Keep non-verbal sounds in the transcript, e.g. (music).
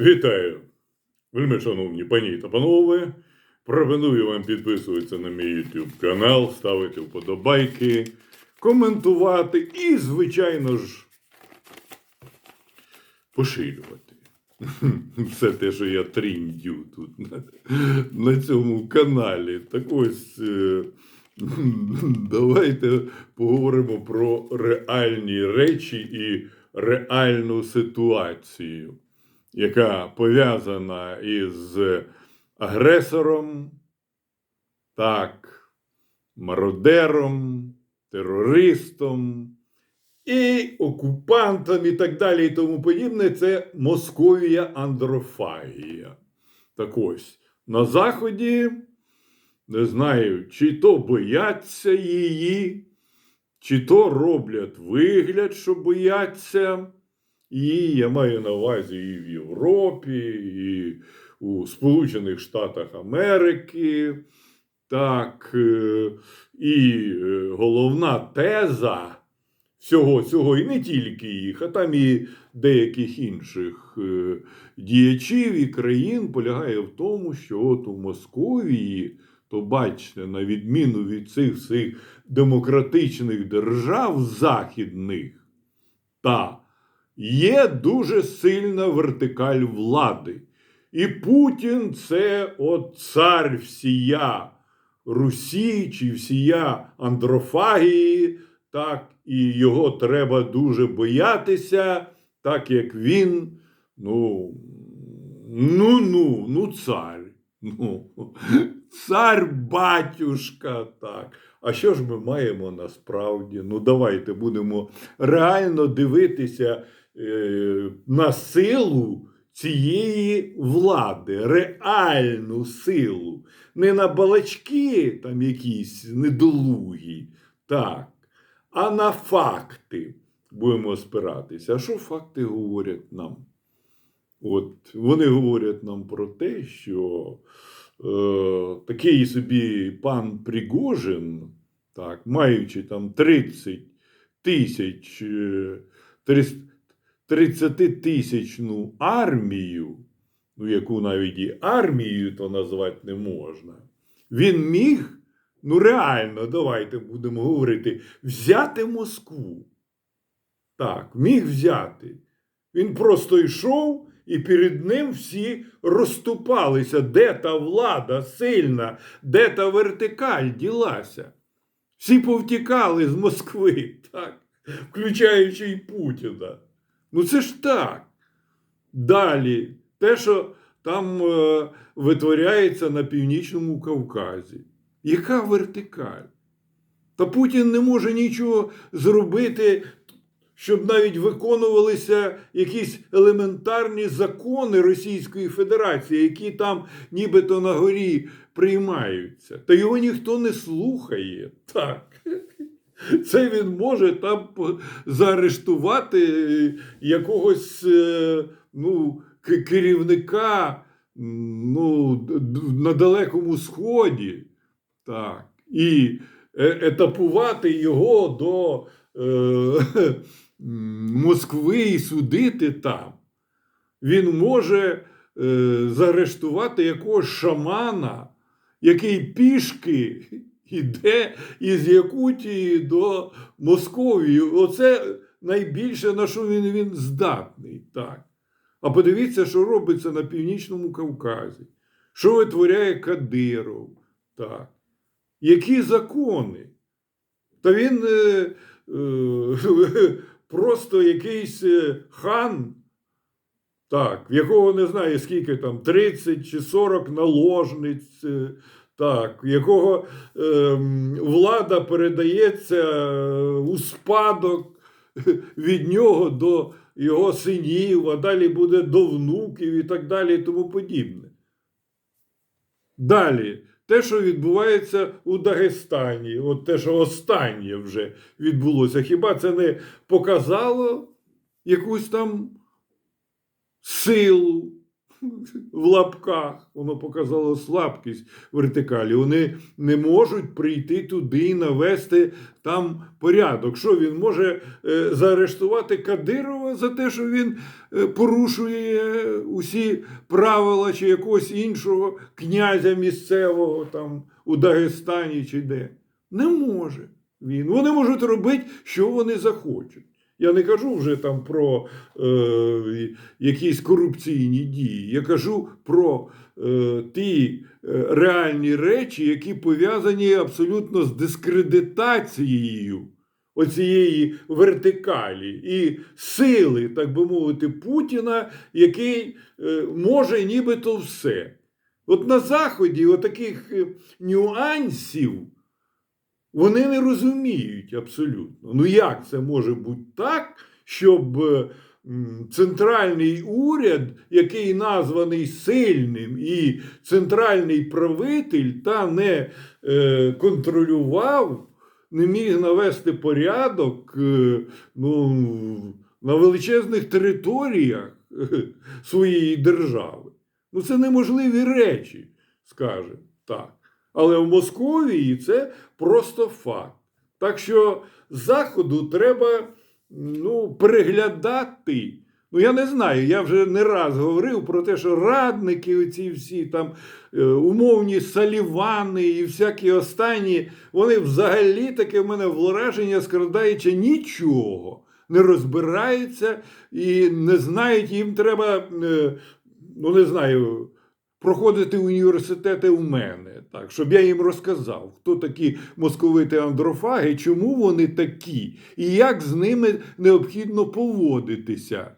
Вітаю, вельми шановні пані та панове. Пропоную вам підписуватися на мій YouTube канал, ставити вподобайки, коментувати і, звичайно ж, поширювати. (laughs) Все те, що я тріндю тут на, на цьому каналі. Так ось е, (laughs) давайте поговоримо про реальні речі і реальну ситуацію, яка пов'язана із агресором, так, мародером, терористом і окупантом, і так далі, і тому подібне, це Московія Андрофагія. Так ось, на Заході, не знаю, чи то бояться її, чи то роблять вигляд, що бояться її. Я маю на увазі і в Європі, і у Сполучених Штатах Америки. Так, е, і е, головна теза всього цього, і не тільки їх, а там і деяких інших е, діячів і країн полягає в тому, що от у Московії, то бачите, на відміну від цих всіх демократичних держав західних, та є дуже сильна вертикаль влади. І Путін це от цар всія Русі чи всія Андрофагії, так, і його треба дуже боятися, так як він, ну, ну, ну, ну, цар. Ну, цар батюшка, так. А що ж ми маємо насправді? Ну, давайте будемо реально дивитися Е, на силу цієї влади, реальну силу, не на балачки там якісь недолугі, так, а на факти будемо спиратися. А що факти говорять нам? От Вони говорять нам про те, що е, такий собі пан Пригожин, так, маючи там 30 тисяч. Е, 300, 30-тисячну армію, ну яку навіть і армією то назвати не можна, він міг, ну реально, давайте будемо говорити, взяти Москву. Так, міг взяти. Він просто йшов. І перед ним всі розступалися, де та влада сильна, де та вертикаль ділася. Всі повтікали з Москви, (laughs) так, включаючи і Путіна. Ну це ж так. Далі, те, що там е, витворяється на Північному Кавказі. Яка вертикаль? Та Путін не може нічого зробити, щоб навіть виконувалися якісь елементарні закони Російської Федерації, які там нібито на горі приймаються. Та його ніхто не слухає. Так. Це він може там заарештувати якогось е, ну, керівника ну, на Далекому Сході. Так. І е- етапувати його до е, (laughs) Москви і судити там. Він може е, заарештувати якогось шамана, який пішки іде із Якутії до Московії. Оце найбільше, на що він, він здатний. Так. А подивіться, що робиться на Північному Кавказі, що витворяє Кадиров. Так. Які закони? Та він е, е, (laughs) просто якийсь е, хан, так, в якого не знаю скільки там, 30 чи 40 наложниць. Е, так, якого ем, влада передається е, у спадок (laughs) від нього до його синів, а далі буде до внуків і так далі, і тому подібне. Далі, те, що відбувається у Дагестані, от те, що останнє вже відбулося, хіба це не показало якусь там силу? В лапках, воно показало слабкість вертикалі. Вони не можуть прийти туди і навести там порядок. Що він може е, заарештувати Кадирова за те, що він е, порушує усі правила чи якогось іншого князя місцевого там у Дагестані чи де? Не може він. Вони можуть робити, що вони захочуть. Я не кажу вже там про е, якісь корупційні дії. Я кажу про е, ті е, реальні речі, які пов'язані абсолютно з дискредитацією оцієї вертикалі і сили, так би мовити, Путіна, який е, може нібито все. От на Заході отаких е, нюансів. Вони не розуміють абсолютно. Ну як це може бути так, щоб е, центральний уряд, який названий сильним, і центральний правитель та не е, контролював, не міг навести порядок е, ну, на величезних територіях своєї держави. Ну, це неможливі речі, скаже так. Але в Московії це просто факт. Так що Заходу треба ну, переглядати. Ну, я не знаю, я вже не раз говорив про те, що радники, оці всі там е, умовні салівани і всякі останні, вони взагалі таке в мене враження складаючи нічого, не розбираються і не знають, їм треба, е, ну не знаю, проходити університети у мене, так, щоб я їм розказав, хто такі московити андрофаги, чому вони такі, і як з ними необхідно поводитися.